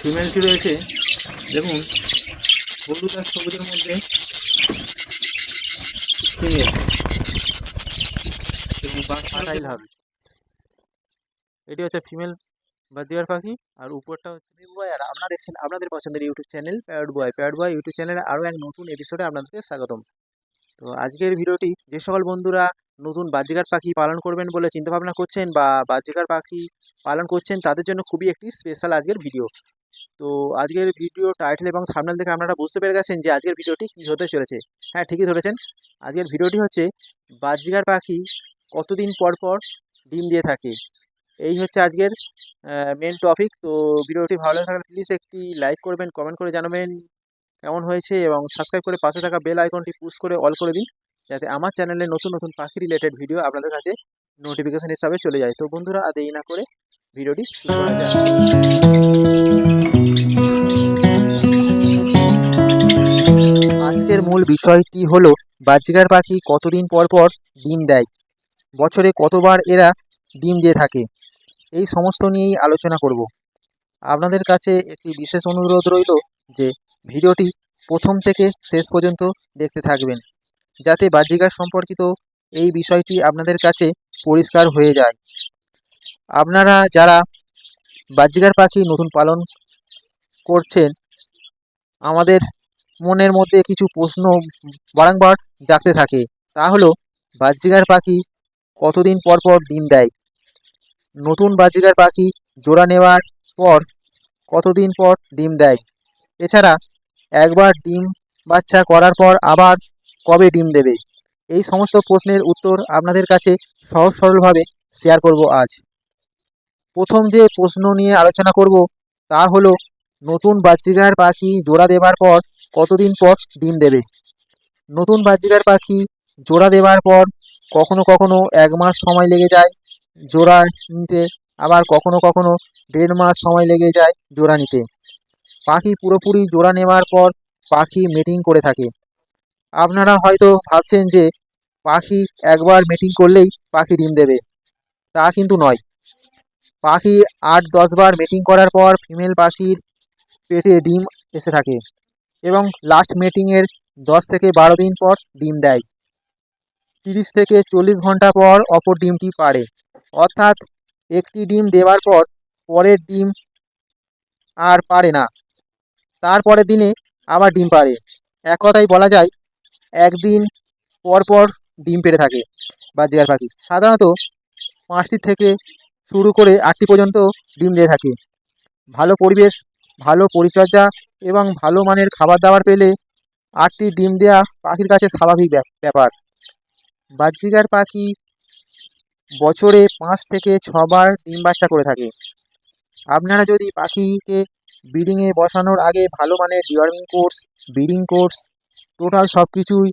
ফিমেলটি রয়েছে। দেখুন হলুদ আর সবুজের মধ্যে ফিমেল হবে। এটি হচ্ছে ফিমেল বাজিয়ার পাখি আর উপরটা হচ্ছে বয় আর আপনারা দেখছেন আপনাদের পছন্দের YouTube channel pad boy pad boy YouTube চ্যানেলে আরও এক নতুন এপিসোডে আপনাদেরকে স্বাগতম। তো আজকের ভিডিওটি যে সকল বন্ধুরা নতুন বাজিকার পাখি পালন করবেন বলে চিন্তাভাবনা করছেন বা বাজিকার পাখি পালন করছেন তাদের জন্য খুবই একটি স্পেশাল আজকের ভিডিও তো আজকের ভিডিও টাইটেল এবং থামনেল দেখে আপনারা বুঝতে পেরে গেছেন যে আজকের ভিডিওটি কী হতে চলেছে। হ্যাঁ ঠিকই ধরেছেন। আজকের ভিডিওটি হচ্ছে বাজিকার পাখি কতদিন পর পর ডিম দিয়ে থাকে। এই হচ্ছে আজকের মেন টপিক তো ভিডিওটি ভালো লাগে থাকলে প্লিজ একটি লাইক করবেন কমেন্ট করে জানাবেন কেমন হয়েছে এবং সাবস্ক্রাইব করে পাশে থাকা বেল আইকনটি পুশ করে অল করে দিন যাতে আমার চ্যানেলে নতুন নতুন পাখি রিলেটেড ভিডিও আপনাদের কাছে নোটিফিকেশান হিসাবে চলে যায়। তো বন্ধুরা, আর দেরি না করে ভিডিওটি শুরু করা যায় আজকের মূল বিষয়টি হলো বাজিকার পাখি কতদিন পর পর ডিম দেয়? বছরে কতবার এরা ডিম দিয়ে থাকে? এই সমস্ত নিয়েই আলোচনা করব। আপনাদের কাছে একটি বিশেষ অনুরোধ রইল যে ভিডিওটি প্রথম থেকে শেষ পর্যন্ত দেখতে থাকবেন, যাতে বাহ্যিকার সম্পর্কিত এই বিষয়টি আপনাদের কাছে পরিষ্কার হয়ে যায়। আপনারা যারা বাহ্যিকার পাখি নতুন পালন করছেন, আমাদের মনের মধ্যে কিছু প্রশ্ন বারংবার জাগতে থাকে। তা হলো বাহ্যিকার পাখি কতদিন পর পর ডিম দেয়? নতুন বাজিকার পাখি জোড়া নেওয়ার পর কতদিন পর ডিম দেয়? এছাড়া একবার ডিম বাচ্চা করার পর আবার কবে ডিম দেবে? এই সমস্ত প্রশ্নের উত্তর আপনাদের কাছে সহজ সরলভাবে শেয়ার করব আজ। প্রথম যে প্রশ্ন নিয়ে আলোচনা করব, তা হলো, নতুন বাচ্চিকার পাখি জোড়া দেবার পর কতদিন পর ডিম দেবে? নতুন বাচ্চিকার পাখি জোড়া দেবার পর কখনো কখনো এক মাস সময় লেগে যায় জোড়া নিতে, আবার কখনো কখনো দেড় মাস সময় লেগে যায় জোড়া নিতে। পাখি পুরোপুরি জোড়া নেওয়ার পর পাখি মিটিং করে থাকে। আপনারা হয়তো ভাবছেন যে পাখি একবার মিটিং করলেই পাখি ডিম দেবে। তা কিন্তু নয়। পাখি আট দশবার মিটিং করার পর ফিমেল পাখির পেটে ডিম এসে থাকে। এবং লাস্ট মিটিংয়ের দশ থেকে বারো দিন পর ডিম দেয়। তিরিশ থেকে চল্লিশ ঘণ্টা পর অপর ডিমটি পারে অর্থাৎ একটি ডিম দেওয়ার পর পরের ডিম আর পারে না। তারপরের দিনে আবার ডিম পারে এক কথাই বলা যায়, একদিন পর পর ডিম পেড়ে থাকে বা জিয়ার পাখি। সাধারণত পাঁচটি থেকে শুরু করে আটটি পর্যন্ত ডিম দিয়ে থাকে। ভালো পরিবেশ, ভালো পরিচর্যা এবং ভালো মানের খাবার দাবার পেলে আটটি ডিম দেওয়া পাখির কাছে স্বাভাবিক ব্যাপ- ব্যাপার। বাহ্যিকার পাখি বছরে পাঁচ থেকে ছবার ডিম বাচ্চা করে থাকে। আপনারা যদি পাখিকে ব্রিডিংয়ে বসানোর আগে ভালো মানের deworming course breeding course total সব কিছুই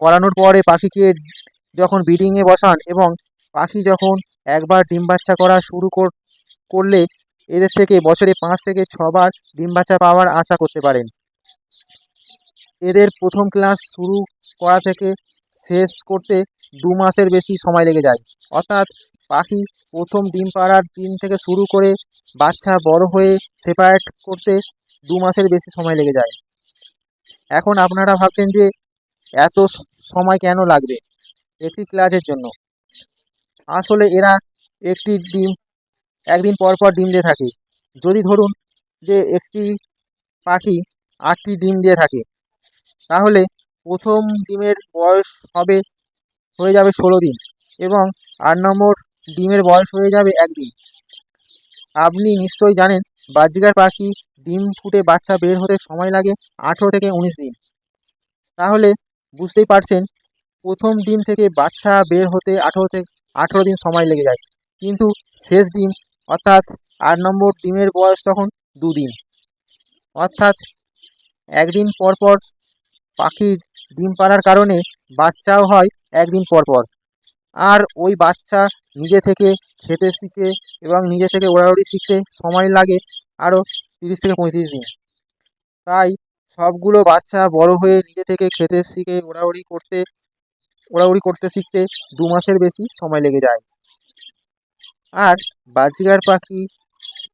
করানোর পরে পাখিকে যখন ব্রিডিংয়ে বসান এবং পাখি যখন একবার ডিম বাচ্চা করা শুরু কর- করলে এদের থেকে বছরে পাঁচ থেকে ছবার ডিম বাচ্চা পাওয়ার আশা করতে পারেন। এদের প্রথম ক্লাস শুরু করা থেকে শেষ করতে দু মাসের বেশি সময় লেগে যায়। অর্থাৎ পাখি প্রথম ডিম পাড়ার দিন থেকে শুরু করে বাচ্চা বড় হয়ে সেপারেট করতে দু মাসের বেশি সময় লেগে যায়। এখন আপনারা ভাবছেন যে এত সময় কেন লাগবে? একটি ক্লাসের জন্য। আসলে এরা একটি ডিম একদিন পর পর ডিম দিয়ে থাকে। যদি ধরুন যে একটি পাখি আটটি ডিম দিয়ে থাকে, তাহলে প্রথম ডিমের বয়স হবে, হয়ে যাবে ষোলো দিন এবং আট নম্বর ডিমের বয়স হয়ে যাবে একদিন। আপনি নিশ্চয়ই জানেন বাহ্যিকার পাখি ডিম ফুটে বাচ্চা বের হতে সময় লাগে আঠেরো থেকে উনিশ দিন। তাহলে বুঝতেই পারছেন, প্রথম ডিম থেকে বাচ্চা বের হতে আঠেরো থেকে আঠেরো দিন সময় লেগে যায়। কিন্তু শেষ ডিম অর্থাৎ আট নম্বর ডিমের বয়স তখন দুদিন। অর্থাৎ একদিন পর পর পাখির ডিম পাড়ার কারণে বাচ্চাও হয় একদিন পর পর। আর ওই বাচ্চা নিজে থেকে খেতে শিখে এবং নিজে থেকে ওড়াউড়ি শিখতে সময় লাগে আরও তিরিশ থেকে পঁয়ত্রিশ দিন। তাই সবগুলো বাচ্চা বড় হয়ে নিজে থেকে খেতে শিখে ওড়াউড়ি করতে ওড়াউড়ি করতে শিখতে দু মাসের বেশি সময় লেগে যায়। আর বাজিগার পাখি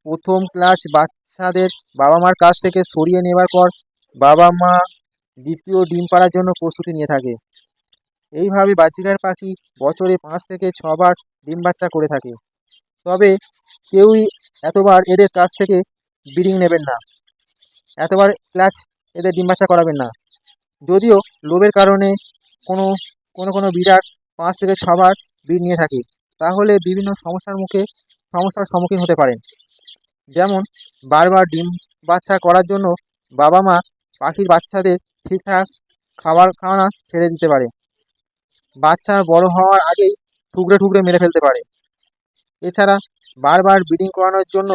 প্রথম ক্লাস বাচ্চা বাচ্চাদের বাবা মার কাছ থেকে সরিয়ে নেবার পর বাবা মা দ্বিতীয় ডিম পাড়ার জন্য প্রস্তুতি নিয়ে থাকে। এইভাবে বাজিকার পাখি বছরে পাঁচ থেকে ছবার ডিম বাচ্চা করে থাকে। তবে কেউই এতবার এদের কাছ থেকে ব্রিডিং নেবেন না। এতবার ক্লাচ এদের ডিম বাচ্চা করাবেন না। যদিও লোভের কারণে কোনো কোনো কোনো বিরাট পাঁচ থেকে ছবার ব্রিড নিয়ে থাকে। তাহলে বিভিন্ন সমস্যার মুখে সমস্যার সম্মুখীন হতে পারেন। যেমন, বারবার ডিম বাচ্চা করার জন্য বাবা মা পাখির বাচ্চাদের ঠিকঠাক খাবার খাওয়ানো ছেড়ে দিতে পারে। বাচ্চা বড় হওয়ার আগেই ঠুকরে ঠুকরে মেরে ফেলতে পারে। এছাড়া, বারবার ব্রিডিং করানোর জন্য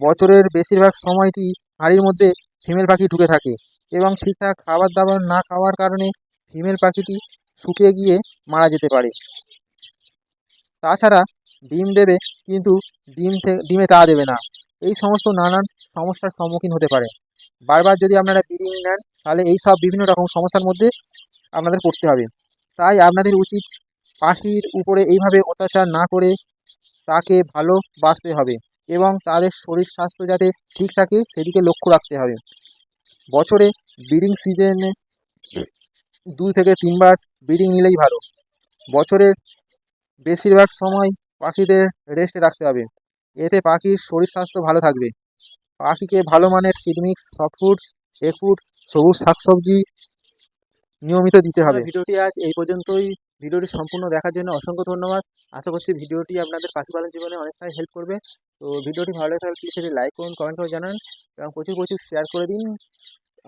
বছরের বেশিরভাগ সময়টি হাঁড়ির মধ্যে ফিমেল পাখি ঢুকে থাকে এবং ঠিকঠাক খাবার দাবার না খাওয়ার কারণে ফিমেল পাখিটি শুকিয়ে গিয়ে মারা যেতে পারে। তাছাড়া ডিম দেবে কিন্তু ডিম ডিমে তা দেবে না। এই সমস্ত নানান সমস্যার সম্মুখীন হতে পারে। বারবার যদি আপনারা ব্রিডিং নেন, তাহলে এই সব বিভিন্ন রকম সমস্যার মধ্যে আপনাদের পড়তে হবে। তাই আপনাদের উচিত পাখির উপরে এইভাবে অত্যাচার না করে তাকে ভালোবাসতে হবে এবং তাদের শরীর স্বাস্থ্য যাতে ঠিক থাকে, সেদিকে লক্ষ্য রাখতে হবে। বছরে ব্রিডিং সিজনে দুই থেকে তিনবার ব্রিডিং নিলেই ভালো। বছরের বেশিরভাগ সময় পাখিদের রেস্টে রাখতে হবে। এতে পাখির শরীর স্বাস্থ্য ভালো থাকবে। পাখিকে ভালো মানের সিডমিক্স সফট ফুড সবুজ শাকসবজি নিয়মিত দিতে হবে। ভিডিওটি আজ এই পর্যন্তই। ভিডিওটি সম্পূর্ণ দেখার জন্য অসংখ্য ধন্যবাদ। আশা করছি ভিডিওটি আপনাদের পাখি পালন জীবনে অনেকটাই হেল্প করবে। তো ভিডিওটি ভালো লাগে থাকলে প্লিজ সেটি লাইক করুন কমেন্ট করে জানান এবং প্রচুর প্রচুর শেয়ার করে দিন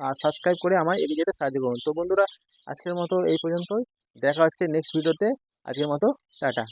আর সাবস্ক্রাইব করে আমায় এগিয়ে যেতে সাহায্য করুন। তো বন্ধুরা, আজকের মতো এই পর্যন্তই। দেখা হচ্ছে নেক্সট ভিডিওতে আজকের মতো টাটা।